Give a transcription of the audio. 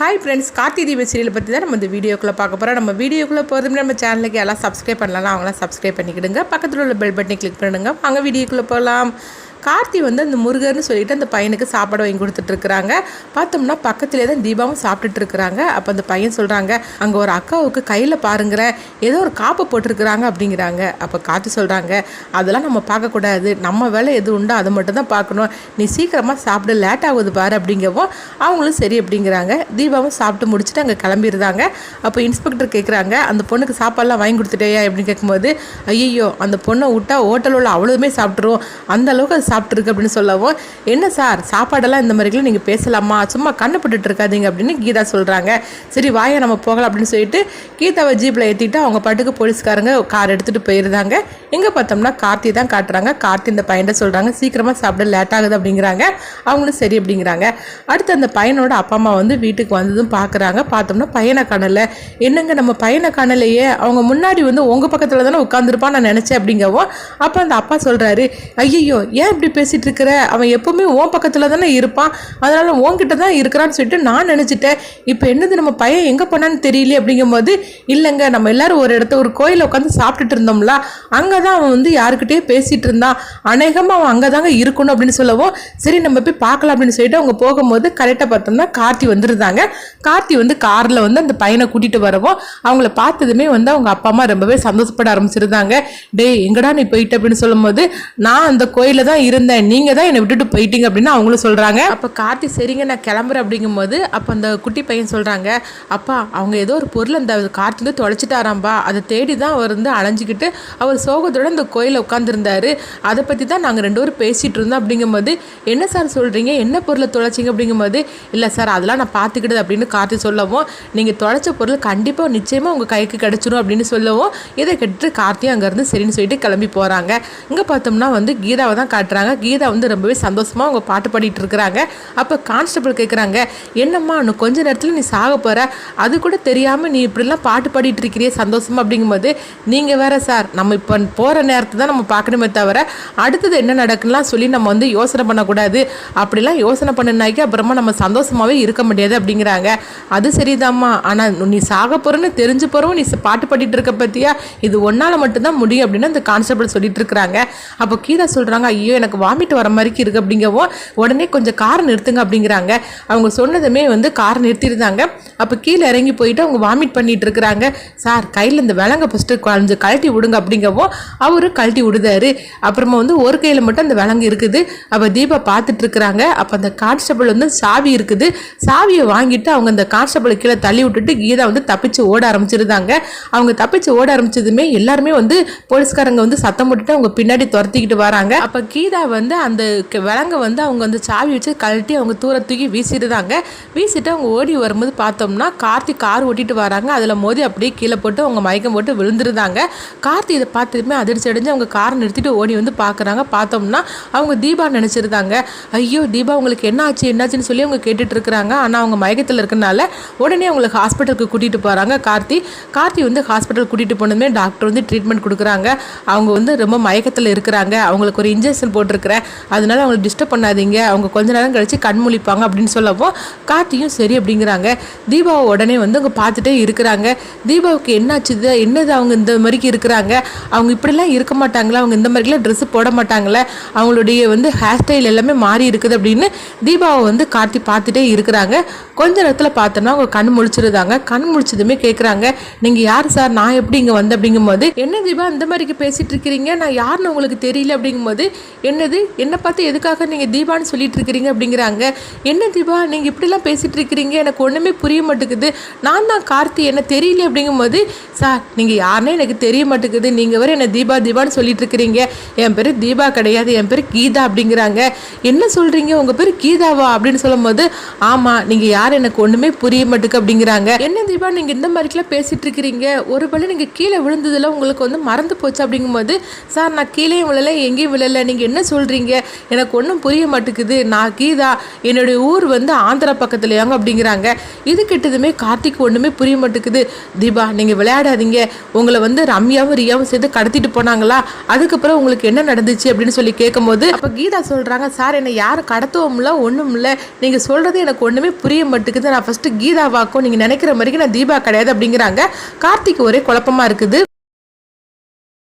Hi friends Karthi தீப serial பற்றி தான் நம்ம இந்த வீடியோக்குள்ளே பார்க்க போகிறோம் நம்ம வீடியோக்குள்ளே போகிறது நம்ம சேனலுக்கு எல்லாம் சப்ஸ்கிரைப் பண்ணலாம் அவங்களாம் சப்ஸ்கிரைப் பண்ணிக்கிடுங்க. பக்கத்தில் உள்ள பெல் பட்டனை கிளிக் பண்ணுங்க வாங்க வீடியோக்குள்ளே போகலாம் கார்த்தி வந்து அந்த முருகர்னு சொல்லிட்டு அந்த பையனுக்கு சாப்பாடு வாங்கி கொடுத்துட்ருக்குறாங்க. பார்த்தோம்னா பக்கத்துலேயே தான் தீபாவும் சாப்பிட்டுட்டு இருக்கிறாங்க அப்போ அந்த பையன் சொல்கிறாங்க அங்கே ஒரு அக்காவுக்கு கையில் பாருங்கிறேன் ஏதோ ஒரு காப்பு போட்டிருக்கிறாங்க அப்படிங்கிறாங்க. அப்போ கார்த்தி சொல்கிறாங்க அதெல்லாம் நம்ம பார்க்கக்கூடாது நம்ம வேலை எது உண்டோ அதை மட்டும் தான் பார்க்கணும். நீ சீக்கிரமாக சாப்பிட லேட் ஆகுது பாரு அப்படிங்கவும் அவங்களும் சரி அப்படிங்கிறாங்க. தீபாவும் சாப்பிட்டு முடிச்சுட்டு அங்கே கிளம்பிடுறாங்க. அப்போ இன்ஸ்பெக்டர் கேட்குறாங்க அந்த பொண்ணுக்கு சாப்பாடெலாம் வாங்கி கொடுத்துட்டேயா? அப்படின்னு கேட்கும்போது ஐயோ அந்த பொண்ணை விட்டா ஹோட்டலில் உள்ள அவ்வளோதுமே சாப்பிட்ருவோம் அந்த அளவுக்கு அது சாப்பிட்ருக்கு அப்படின்னு சொல்லவும் என்ன சார் சாப்பாடெல்லாம் இந்த மாதிரிலாம் நீங்கள் பேசலாமா? சும்மா கண்ணுப்பட்டு இருக்காதீங்க அப்படின்னு கீதா சொல்கிறாங்க சரி வாயை நம்ம போகலாம் அப்படின்னு சொல்லிட்டு கீதாவை ஜீப்பில் ஏற்றிட்டு அவங்க பாட்டுக்கு போலீஸ்காரங்க கார் எடுத்துகிட்டு போயிருந்தாங்க. எங்கே பார்த்தோம்னா கார்த்தி தான் காட்டுறாங்க. கார்த்தி இந்த பையன்ட்ட சொல்கிறாங்க சீக்கிரமாக சாப்பிட லேட் ஆகுது அப்படிங்கிறாங்க. அவங்களும் சரி அப்படிங்கிறாங்க. அடுத்து அந்த பையனோட அப்பா அம்மா வந்து வீட்டுக்கு வந்ததும் பார்க்குறாங்க பார்த்தோம்னா பையனை காணலை. என்னங்க நம்ம பையனை காணலையே. அவங்க முன்னாடி வந்து உங்கள் பக்கத்தில் தானே உட்காந்துருப்பான் நான் நினச்சேன் அப்படிங்கவும் அப்போ அந்த அப்பா சொல்கிறாரு ஐயோ ஏன் இப்படி பேசிகிட்டு இருக்கிற? அவன் எப்போவுமே உன் பக்கத்தில் தானே இருப்பான். அதனால் உன்கிட்ட தான் இருக்கிறான்னு சொல்லிட்டு நான் நினச்சிட்டேன். இப்போ என்னது நம்ம பையன் எங்கே போனான்னு தெரியல அப்படிங்கும்போது இல்லைங்க நம்ம எல்லாரும் ஒரு இடத்த ஒரு கோயிலில் உட்காந்து சாப்பிட்டுட்டு இருந்தோம்ல அங்கே தான் அவன் வந்து யாருக்கிட்டே பேசிகிட்டு இருந்தான். அநேகமாக அவன் அங்கே தாங்க இருக்கணும் அப்படின்னு சொல்லவும் சரி நம்ம போய் பார்க்கலாம் அப்படின்னு சொல்லிட்டு அவங்க போகும்போது கரெக்டாக பார்த்தோம்னா கார்த்தி வந்துருந்தாங்க. கார்த்தி வந்து காரில் வந்து அந்த பையனை கூட்டிகிட்டு வரவும் அவங்கள பார்த்ததுமே வந்து அவங்க அப்பா அம்மா ரொம்பவே சந்தோஷப்பட ஆரம்பிச்சிருந்தாங்க. டேய் எங்கடா நீ போயிட்ட? அப்படின்னு சொல்லும்போது நான் அந்த கோயிலில் தான் இருந்தேன். நீங்கள் தான் என்னை விட்டுட்டு போயிட்டீங்க அப்படின்னு அவங்களும் சொல்கிறாங்க அப்போ கார்த்தி சரிங்க நான் கிளம்புறேன் அப்படிங்கும்போது அப்போ அந்த குட்டி பையன் சொல்கிறாங்க அப்பா அவங்க ஏதோ ஒரு பொருள் அந்த கார்த்தி வந்து தொலைச்சிட்டாராம்பா. அதை தேடி தான் அவர் வந்து அலைஞ்சிக்கிட்டு அவர் சோகத்தோட அந்த கோயிலில் உட்காந்துருந்தாரு அதை பற்றி தான் நாங்கள் ரெண்டு பேரும் பேசிகிட்டு இருந்தோம். அப்படிங்கும்போது என்ன சார் சொல்கிறீங்க என்ன பொருளை தொலைச்சிங்க? அப்படிங்கும்போது இல்லை சார் அதெல்லாம் நான் பார்த்துக்கிட்டது அப்படின்னு கார்த்தி சொல்லவும் நீங்கள் தொலைச்ச பொருள் கண்டிப்பாக நிச்சயமாக உங்கள் கைக்கு கிடச்சிரும் அப்படின்னு சொல்லவும் இதை கேட்டுட்டு கார்த்தியும் அங்கேருந்து சரின்னு சொல்லிட்டு கிளம்பி போகிறாங்க இங்கே பார்த்தோம்னா வந்து கீதாவை தான் காட்டுறாங்க. கீதா வந்து ரொம்பவே சந்தோஷமாக அவங்க பாட்டு பாடிட்டு இருக்கிறாங்க. அப்போ கான்ஸ்டபிள் கேட்குறாங்க என்னம்மா இன்னும் கொஞ்ச நேரத்தில் நீ சாக போகிற அது கூட தெரியாமல் நீ இப்படிலாம் பாட்டு பாடிட்டு இருக்கிறியே சந்தோஷமாக அப்படிங்கும்போது நீங்கள் வேற சார் நம்ம இப்போ போகிற நேரத்தை தான் நம்ம பார்க்கணுமே தவிர அடுத்தது என்ன நடக்குலாம் சொல்லி நம்ம வந்து யோசனை பண்ணக்கூடாது. அப்படிலாம் யோசனை பண்ணினாக்கி அப்புறமா நம்ம சந்தோஷமாகவே இருக்க முடியாது அப்படிங்கிறாங்க. அது சரிதாம்மா. ஆனால் நீ சாக போகிறன்னு தெரிஞ்சு போகிறவும் நீ பாட்டு பாடிட்டு இருக்க பற்றியா இது ஒன்றால் மட்டும்தான் முடியும் அப்படின்னு அந்த கான்ஸ்டபிள் சொல்லிட்டு இருக்கிறாங்க. அப்போ கீதா சொல்கிறாங்க ஐயோ எனக்கு வாமிட் வர மாதிரிக்கு இருக்குது அப்படிங்கவும் உடனே கொஞ்சம் கார் நிறுத்துங்க அப்படிங்கிறாங்க. அவங்க சொன்னதுமே வந்து கார் நிறுத்தியிருந்தாங்க. அப்போ கீழே இறங்கி போயிட்டு அவங்க வாமிட் பண்ணிட்டு இருக்கிறாங்க. சார் கையில் இந்த விலங்க ஃபஸ்ட்டு கொஞ்சம் கழட்டி விடுங்க அப்படிங்கவும் அவரு கழட்டி விடுதாரு. அப்புறமா வந்து ஒரு கையில் மட்டும் அந்த விலங்கு இருக்குது. அப்போ தீபா பார்த்துட்டு இருக்கிறாங்க. அப்போ அந்த கான்ஸ்டபிள் வந்து சாவி இருக்குது. சாவியை வாங்கிட்டு அவங்க அந்த கான்ஸ்டபிள் கீழே தள்ளி விட்டுட்டு கீதா வந்து தப்பிச்சு ஓட ஆரம்பிச்சிருந்தாங்க. அவங்க தப்பிச்சு ஓட ஆரம்பிச்சதுமே எல்லாருமே வந்து போலீஸ்காரங்க வந்து சத்தம் போட்டுட்டு அவங்க பின்னாடி துரத்திக்கிட்டு வராங்க. அப்போ கீதா வந்து அந்த விலங்கை விலங்க வந்து அவங்க அந்த சாவி வச்சு கழட்டி அவங்க தூர தூக்கி வீசிடுதாங்க வீசிட்டு அவங்க ஓடி வரும்போது பார்த்தோம்னா கார்த்தி கார் ஓட்டிட்டு வராங்க. அதில் மோதி அப்படியே கீழே போட்டு அவங்க மயக்கம் போட்டு விழுந்துருந்தாங்க. கார்த்தி இதை பார்த்ததுமே அதிர்ச்சி அடைஞ்சு அவங்க காரை நிறுத்திட்டு ஓடி வந்து பார்க்குறாங்க. பார்த்தோம்னா அவங்க தீபா நினச்சிருந்தாங்க. ஐயோ தீபா உங்களுக்கு என்ன ஆச்சு என்னாச்சுன்னு சொல்லி அவங்க கேட்டுட்டு இருக்கிறாங்க. ஆனால் அவங்க மயக்கத்தில் இருக்கனால உடனே அவங்களுக்கு ஹாஸ்பிட்டலுக்கு கூட்டிகிட்டு போகிறாங்க கார்த்தி. கார்த்தி வந்து ஹாஸ்பிட்டல் கூட்டிகிட்டு போனதுமே டாக்டர் வந்து ட்ரீட்மெண்ட் கொடுக்குறாங்க. அவங்க வந்து ரொம்ப மயக்கத்தில் இருக்கிறாங்க. அவங்களுக்கு ஒரு இன்ஜெக்ஷன் போட்டிருக்கிறேன் அதனால அவங்களை டிஸ்டர்ப் பண்ணாதீங்க. அவங்க கொஞ்ச நேரம் கழிச்சு கண் முழிப்பாங்க அப்படின்னு சொல்லப்போ கார்த்தியும் சரி அப்படிங்கிறாங்க. தீபாவை உடனே வந்து அவங்க பார்த்துட்டே இருக்கிறாங்க. தீபாவுக்கு என்னாச்சுது என்னது அவங்க இந்த மாதிரிக்கு இருக்கிறாங்க? அவங்க இப்படிலாம் இருக்க மாட்டாங்களா? அவங்க இந்த மாதிரிலாம் ட்ரெஸ்ஸு போட மாட்டாங்களே? அவங்களுடைய வந்து ஹேர் ஸ்டைல் எல்லாமே மாறி இருக்குது அப்படின்னு தீபாவை வந்து கார்த்தி பார்த்துட்டே இருக்கிறாங்க. கொஞ்ச நேரத்தில் பார்த்தோன்னா அவங்க கண் முழிச்சிருந்தாங்க. கண் முழிச்சதுமே கேட்குறாங்க நீங்கள் யார் சார்? நான் எப்படி இங்கே வந்தேன் அப்படிங்கும்போது என்ன தீபா இந்த மாதிரிக்கு பேசிகிட்டு இருக்கிறீங்க? நான் யாருன்னு உங்களுக்கு தெரியல அப்படிங்கும்போது என்னது? என்னை பார்த்து எதுக்காக நீங்கள் தீபான்னு சொல்லிட்டு இருக்கிறீங்க அப்படிங்கிறாங்க. என்ன தீபா? நீங்கள் இப்படிலாம் பேசிகிட்டு இருக்கிறீங்க. எனக்கு ஒன்றுமே புரிய மாட்டேங்குது. நான் தான் கார்த்தி. என்ன தெரியல அப்படிங்கும்போது சார் நீங்கள் யாருன்னே எனக்கு தெரிய மாட்டேங்குது. நீங்கள் வர என்னை தீபா தீபான்னு சொல்லிட்டு இருக்கிறீங்க. என் பேர் தீபா கிடையாது. என் பேர் கீதா அப்படிங்கிறாங்க. என்ன சொல்கிறீங்க உங்கள் பேர் கீதாவா? அப்படின்னு சொல்லும்போது ஆமாம் நீங்கள் யார்? எனக்கு ஒன்றுமே புரிய மாட்டேங்குது அப்படிங்கிறாங்க. என்ன தீபா? நீங்கள் இந்த மாதிரிக்கெல்லாம் பேசிகிட்டு இருக்கிறீங்க. ஒரு வேளை நீங்கள் கீழே விழுந்ததில் உங்களுக்கு வந்து மறந்து போச்சு அப்படிங்கும்போது சார் நான் கீழே விழலை எங்கேயும் விழலை. நீங்கள் என்ன என்ன சொல்கிறீங்க எனக்கு ஒன்றும் புரிய மாட்டேங்குது. நான் கீதா. என்னுடைய ஊர் வந்து ஆந்திரா பக்கத்துலையாங்க அப்படிங்கிறாங்க. இது கிட்டதுமே கார்த்திக் ஒன்றுமே புரிய மாட்டேங்குது. தீபா நீங்கள் விளையாடாதீங்க. உங்களை வந்து ரம்யாவும் ரியாவும் சேர்த்து கடத்திட்டு போனாங்களா? அதுக்கப்புறம் உங்களுக்கு என்ன நடந்துச்சு அப்படின்னு சொல்லி கேட்கும்போது அப்போ கீதா சொல்கிறாங்க சார் என்னை யாரும் கடத்தவும்ல ஒன்றும் இல்லை நீங்கள் சொல்கிறது எனக்கு ஒன்றுமே புரிய மாட்டேங்குது. நான் ஃபஸ்ட்டு கீதாவாக்கும் நீங்கள் நினைக்கிற மாதிரிக்கு நான் தீபா கிடையாது அப்படிங்கிறாங்க. கார்த்திக் ஒரே குழப்பமா இருக்குது.